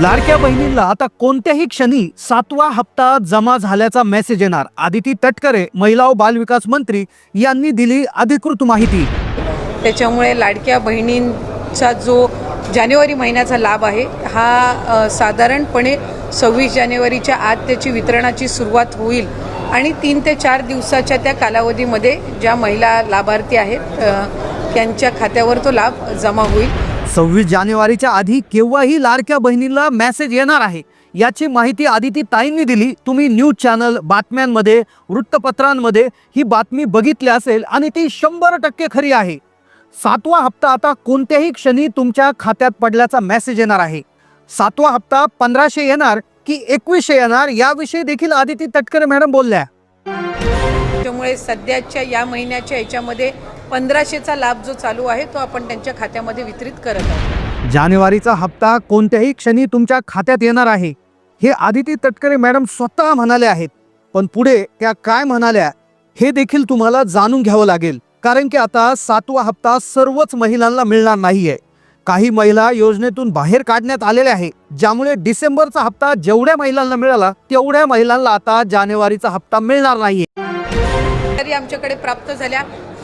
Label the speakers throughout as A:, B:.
A: लाडक्या बहिणींला आता कोणत्याही क्षणी सातवा हप्ता जमा झाल्याचा मेसेज येणार. आदिती तटकरे महिला व बालविकास मंत्री यांनी दिली अधिकृत माहिती.
B: त्याच्यामुळे लाडक्या बहिणींचा जो जानेवारी महिन्याचा लाभ आहे हा अ, साधारणपणे सव्वीस जानेवारीच्या आत त्याची वितरणाची सुरुवात होईल. आणि तीन ते चार दिवसाच्या त्या कालावधीमध्ये ज्या महिला लाभार्थी आहेत अ, त्यांच्या खात्यावर तो लाभ जमा होईल.
A: सव्वीस जानेवारीच्या आधी केव्हाही लाडक्या बहिणीला मेसेज येणार आहे याची माहिती आदिती ताईंनी दिली. तुम्ही न्यूज चॅनल बातम्यांमध्ये वृत्तपत्रांमध्ये ही बातमी बघितली असेल आणि ती शंभर टक्के खरी आहे. सातवा हप्ता आता कोणत्याही क्षणी तुमच्या खात्यात पडल्याचा मेसेज येणार आहे. सातवा हप्ता पंधराशे येणार की एकवीसशे येणार याविषयी देखील आदिती तटकरे मॅडम बोलल्या.
B: त्याच्यामुळे सध्याच्या या महिन्याच्या याच्यामध्ये पंधराशेचा लाभ जो चालू आहे तो आपण त्यांच्या खात्यामध्ये वितरित करत आहोत.
A: जानेवारीचा हप्ता कोणत्याही क्षणी तुमच्या खात्यात येणार आहे हे आदिती तटकरे मॅडम स्वतः म्हणाले आहेत. पण पुढे त्या काय म्हणाल्या हे देखील तुम्हाला जाणून घ्यावं लागेल कारण की आता सातवा हप्ता सर्वच महिलांना मिळणार नाहीये. काही महिला योजनेतून बाहेर काढण्यात आलेल्या आहे ज्यामुळे डिसेंबरचा हप्ता जेवढ्या महिलांना मिळाला तेवढ्या महिलांना आता जानेवारीचा हप्ता मिळणार नाहीये.
B: तरी आमच्याकडे प्राप्त झाल्या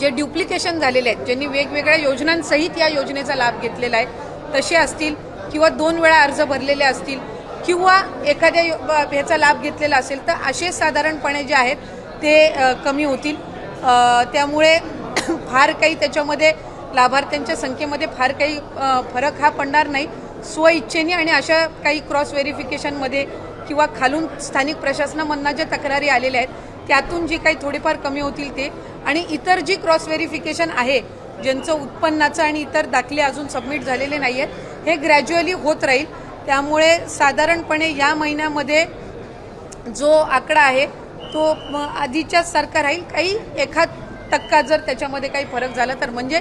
B: जे ड्युप्लिकेशन झालेले आहेत ज्यांनी वेगवेगळ्या योजनांसहित या योजनेचा लाभ घेतलेला आहे तसे असतील किंवा दोन वेळा अर्ज भरलेले असतील किंवा एखाद्या ह्याचा लाभ घेतलेला असेल तर असे साधारणपणे जे आहेत ते कमी होतील. त्यामुळे फार काही त्याच्यामध्ये लाभार्थ्यांच्या संख्येमध्ये फार काही फरक हा पडणार नाही. स्वइच्छेने आणि अशा काही क्रॉस व्हेरिफिकेशनमध्ये किंवा खालून स्थानिक प्रशासनामधनं ज्या तक्रारी आलेल्या आहेत त्यातून जी काही थोडेफार कमी होतील ते. आणि इतर जी क्रॉस व्हेरिफिकेशन आहे ज्यांचं उत्पन्नाचं आणि इतर दाखले अजून सबमिट झालेले नाही आहेत हे ग्रॅज्युअली होत राहील. त्यामुळे साधारणपणे या महिन्यामध्ये जो आकडा आहे तो आधीच्याच सारखा राहील. काही एखाद टक्का जर त्याच्यामध्ये काही फरक झाला तर म्हणजे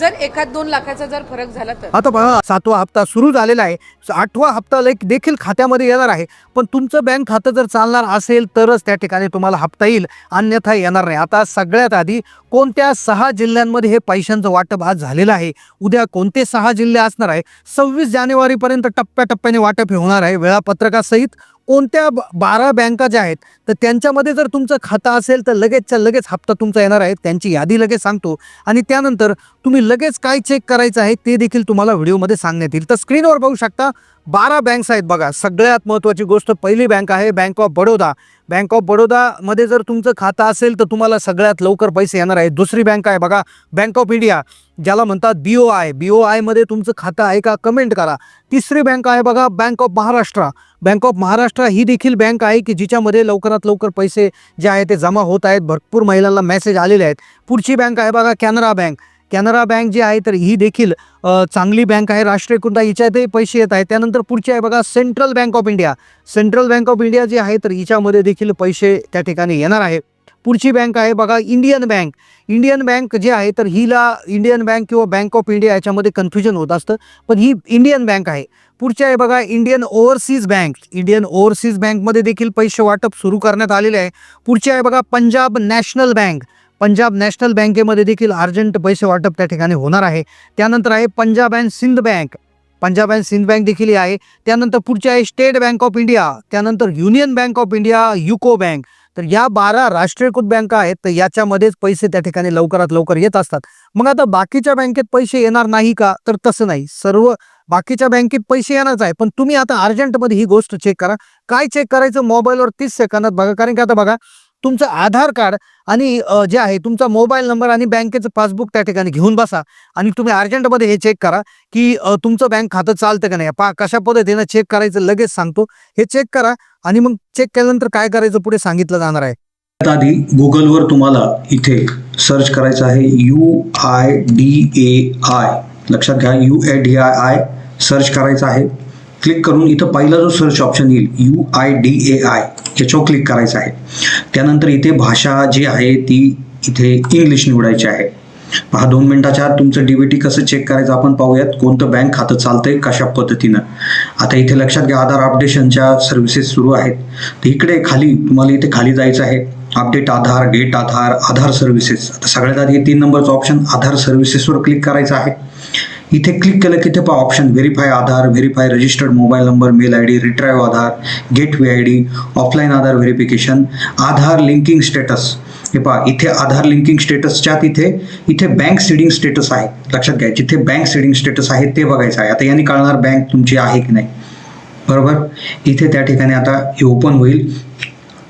B: जर एखाद दोन लाखाचा जर फरक झाला तर?
A: आता बघा सातवा हप्ता सुरू झालेला आहे. आठवा हप्ता लेख देखील खात्यामध्ये येणार आहे. पण तुमचं बँक खातं जर चालणार असेल तरच त्या ठिकाणी तुम्हाला हप्ता येईल. अन्यथा येणार नाही. आता सगळ्यात आधी कोणत्या सहा जिल्ह्यांमध्ये हे पैशांचं वाटप आज झालेलं आहे? उद्या कोणते सहा जिल्हे असणार आहे? सव्वीस जानेवारीपर्यंत टप्प्याटप्प्याने वाटप होणार आहे. वेळापत्रकासहित कोणत्या ब- बारा बँका ज्या आहेत तर त्यांच्यामध्ये जर तुमचं खातं असेल तर लगेचच्या लगेच हप्ता तुमचा येणार आहे. त्यांची यादी लगेच सांगतो. आणि त्यानंतर तुम्ही लगेच काय चेक करायचं आहे ते देखील तुम्हाला व्हिडिओमध्ये सांगण्यात येईल. तर स्क्रीनवर बघू शकता बारा बँक्स आहेत बघा. सगळ्यात महत्त्वाची गोष्ट पहिली बँक आहे Bank of Baroda Bank of बडोदामध्ये जर तुमचं खातं असेल तर तुम्हाला सगळ्यात लवकर पैसे येणार आहेत. दुसरी बँक आहे बघा बँक ऑफ इंडिया ज्याला म्हणतात B O I B O आयमध्ये तुमचं खातं आहे का? कमेंट करा. तिसरी बँक आहे बघा Bank of Maharashtra Bank of Maharashtra ही देखील बँक आहे की जिच्यामध्ये लवकरात लवकर पैसे जे आहे ते जमा होत आहेत. भरपूर महिलांना मेसेज आलेले आहेत. पुढची बँक आहे बघा कॅनरा बँक कॅनरा बँक जी आहे तर ही देखील चांगली बँक आहे. राष्ट्रीयकृत आहे हिच्यातही पैसे येत आहेत. त्यानंतर पुढची आहे बघा Central Bank of India. Central Bank of India जी आहे तर हिच्यामध्ये देखील पैसे त्या ठिकाणी येणार आहे. पुढची बँक आहे बघा इंडियन बँक. इंडियन बँक जी आहे तर हिला इंडियन बँक किंवा बँक ऑफ इंडिया याच्यामध्ये कन्फ्युजन होत असतं. पण ही इंडियन बँक आहे. पुढची आहे बघा Indian Overseas Bank. Indian Overseas बँकमध्ये देखील पैसे वाटप सुरू करण्यात आलेले आहे. पुढची आहे बघा Punjab National Bank. Punjab National बँकेमध्ये देखील अर्जंट पैसे वाटप त्या ठिकाणी होणार आहे. त्यानंतर आहे Punjab and Sindh Bank. Punjab and Sindh Bank देखील ही आहे. त्यानंतर पुढची आहे स्टेट बँक ऑफ इंडिया. त्यानंतर Union Bank of India UCO Bank. तर या बारा राष्ट्रीयकृत बँका आहेत तर याच्यामध्येच पैसे त्या ठिकाणी लवकरात लवकर येत असतात. मग आता बाकीच्या बँकेत पैसे येणार नाही का? तर तसं नाही. सर्व बाकीच्या बँकेत पैसे येणारच आहे. पण तुम्ही आता अर्जंटमध्ये ही गोष्ट चेक करा. काय चेक करायचं? मोबाईलवर तीस सेकंदात बघा. कारण की आता बघा तुमचं आधार कार्ड आणि जे आहे तुमचा मोबाईल नंबर आणि बँकेचं पासबुक त्या ठिकाणी घेऊन बसा आणि तुम्ही अर्जंटमध्ये हे चेक करा की तुमचं बँक खातं चालतं का नाही. पा कशा पद्धतीनं चेक करायचं लगेच सांगतो. हे चेक करा आणि मग चेक केल्यानंतर काय करायचं पुढे सांगितलं जाणार आहे.
C: आधी गुगलवर तुम्हाला इथे सर्च करायचं आहे U I D A I. लक्षात घ्या U A D I I search करायचं आहे. क्लिक करून इथं पहिला जो search option U I D A I I याच्यावर क्लिक करायचं आहे. त्यानंतर इथे भाषा जी आहे ती इथे इंग्लिश निवडायची आहे. पहा दोन मिनिटाच्या आत तुमचं डीबीटी कसं चेक करायचं आपण पाहूयात. कोणतं बँक खातं चालतंय कशा पद्धतीनं? आता इथे लक्षात घ्या आधार अपडेशनच्या सर्व्हिसेस सुरू आहेत. तर इकडे खाली तुम्हाला इथे खाली जायचं आहे. Update Aadhaar get Aadhaar Aadhaar services आता सगळ्यात आधी तीन नंबरचं ऑप्शन आधार सर्व्हिसेसवर क्लिक करायचं आहे. इथे क्लिक केलं की ते पहा option verify Aadhaar verify registered mobile number mail I D retrieve Aadhaar get way I D offline Aadhaar verification Aadhaar linking status हे पहा इथे आधार लिंकिंग स्टेटसच्या तिथे इथे बँक सीडिंग स्टेटस आहे. लक्षात घ्या जिथे बँक सीडिंग स्टेटस आहे ते बघायचं आहे. आता यांनी कळणार बँक तुमची आहे की नाही. बरोबर? इथे त्या ठिकाणी आता हे ओपन होईल.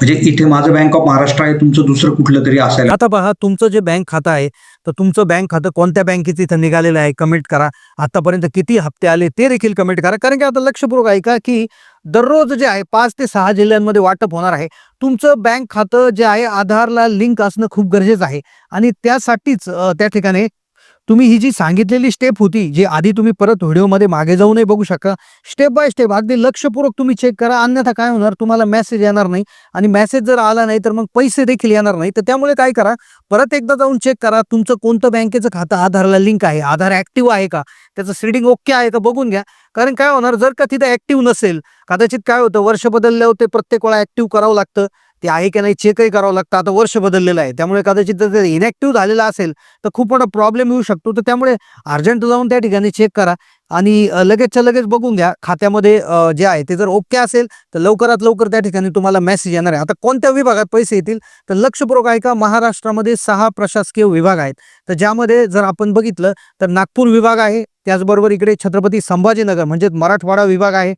C: म्हणजे इथे माझं बँक ऑफ महाराष्ट्र आहे तुमचं दुसरं कुठलं तरी असायला
A: आता पहा तुमचं जे बँक खातं आहे तर तुमचं बँक खातं कोणत्या बँकेचं इथं निघालेलं आहे कमेंट करा. आतापर्यंत किती हप्ते आले ते देखील कमेंट करा. कारण की आता लक्षपूर्वक ऐका की दररोज जे आहे पाच ते सहा जिल्ह्यांमध्ये वाटप होणार आहे. तुमचं बँक खातं जे आहे आधारला लिंक असणं खूप गरजेचं आहे. आणि त्यासाठीच त्या ठिकाणी तुम्ही ही जी सांगितलेली स्टेप होती जी आधी तुम्ही परत व्हिडिओमध्ये मागे जाऊनही बघू शकता स्टेप बाय स्टेप अगदी लक्षपूर्वक तुम्ही चेक करा अन्यथा काय होणार? तुम्हाला मेसेज येणार नाही. आणि मेसेज जर आला नाही तर मग पैसे देखील येणार नाही. तर त्यामुळे काय करा परत एकदा जाऊन चेक करा तुमचं कोणतं बँकेचं खातं आधारला लिंक आहे आधार ऍक्टिव्ह आहे का? त्याचं सीडिंग ओके आहे का? बघून घ्या. कारण काय होणार जर का तिथं ऍक्टिव्ह नसेल कदाचित काय होतं वर्ष बदलल्यावर ते प्रत्येक वेळा ऍक्टिव्ह करावं लागतं. ते आहे की नाही चेकही करावं लागतं. आता वर्ष बदललेलं आहे. त्यामुळे कदाचित जर ते इनॅक्टिव्ह झालेलं असेल तर खूप मोठा प्रॉब्लेम येऊ शकतो. तर त्यामुळे अर्जंट जाऊन त्या ठिकाणी चेक करा. आणि लगेचच्या लगेच बघून घ्या. खात्यामध्ये जे आहे ते जर ओके असेल तर लवकरात लवकर त्या ठिकाणी तुम्हाला मेसेज येणार आहे. आता कोणत्या विभागात पैसे येतील? तर लक्षपूर्वक आहे का महाराष्ट्रामध्ये सहा प्रशासकीय विभाग आहेत. तर ज्यामध्ये जर आपण बघितलं तर नागपूर विभाग आहे. त्याचबरोबर इकडे छत्रपती संभाजीनगर म्हणजेच मराठवाडा विभाग आहे.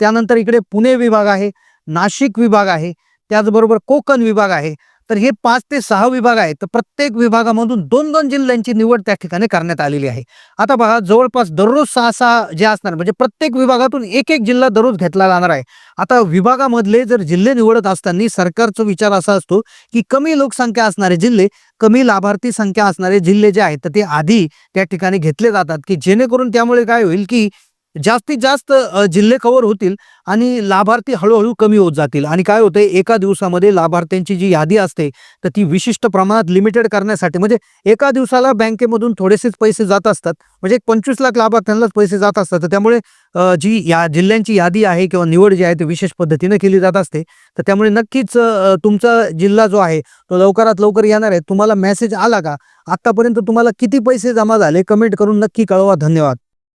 A: त्यानंतर इकडे पुणे विभाग आहे. नाशिक विभाग आहे. त्याचबरोबर कोकण विभाग आहे. तर हे पाच ते सहा विभाग आहेत. तर प्रत्येक विभागामधून दोन दोन जिल्ह्यांची निवड त्या ठिकाणी करण्यात आलेली आहे. आता बघा जवळपास दररोज सहा सहा जे असणार म्हणजे प्रत्येक विभागातून एक एक जिल्हा दररोज घेतला जाणार आहे. आता विभागामधले जर जिल्हे निवडत असताना सरकारचा विचार असा असतो की कमी लोकसंख्या असणारे जिल्हे कमी लाभार्थी संख्या असणारे जिल्हे जे आहेत तर ते आधी त्या ठिकाणी घेतले जातात की जेणेकरून त्यामुळे काय होईल की जास्तीत जास्त जिल्हे कव्हर होतील आणि लाभार्थी हळूहळू कमी होत जातील. आणि काय होतंय एका दिवसामध्ये लाभार्थ्यांची जी यादी असते तर ती विशिष्ट प्रमाणात लिमिटेड करण्यासाठी म्हणजे एका दिवसाला बँकेमधून थोडेसेच पैसे जात असतात. म्हणजे एक पंचवीस लाख लाभार्थ्यांनाच पैसे जात असतात. तर त्यामुळे जी या जिल्ह्यांची यादी आहे किंवा निवड जी आहे ती विशेष पद्धतीनं केली जात असते. तर त्यामुळे नक्कीच तुमचा जिल्हा जो आहे तो लवकरात लवकर येणार आहे. तुम्हाला मेसेज आला का? आत्तापर्यंत तुम्हाला किती पैसे जमा झाले? कमेंट करून नक्की कळवा. धन्यवाद.